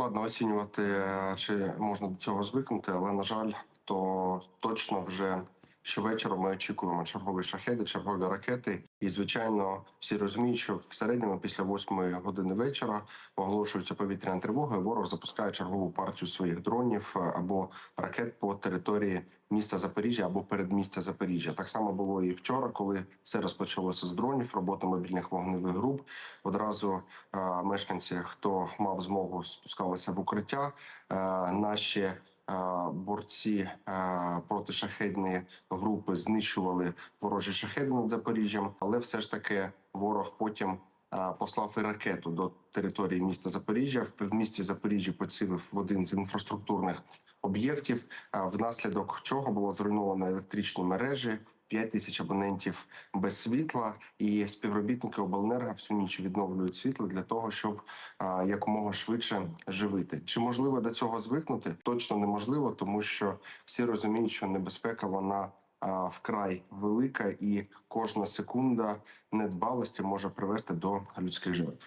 Складно оцінювати, е, чи можна до цього звикнути, але на жаль, то точно вже щовечора ми очікуємо чергові шахеди, чергові ракети. І звичайно, всі розуміють, що в середньому після восьмої години вечора оголошується повітряна тривога. і Ворог запускає чергову партію своїх дронів е, або ракет по території міста Запоріжжя або передмістя Запоріжжя. Так само було і вчора, коли все розпочалося з дронів, роботи мобільних вогневих груп. Одразу е, мешканці, хто мав змогу, спускалися в укриття. Е, наші борці проти шахедної групи знищували ворожі шахеди над Запоріжжям, але все ж таки ворог потім. Послав і ракету до території міста Запоріжжя. В передмісті Запоріжжя поцілив в один з інфраструктурних об'єктів, внаслідок чого було зруйновано електричні мережі. 5 тисяч абонентів без світла, і співробітники обленерго всю ніч відновлюють світло для того, щоб якомога швидше живити. Чи можливо до цього звикнути? Точно неможливо, тому що всі розуміють, що небезпека вона вкрай велика, і кожна секунда недбалості може привести до людських жертв.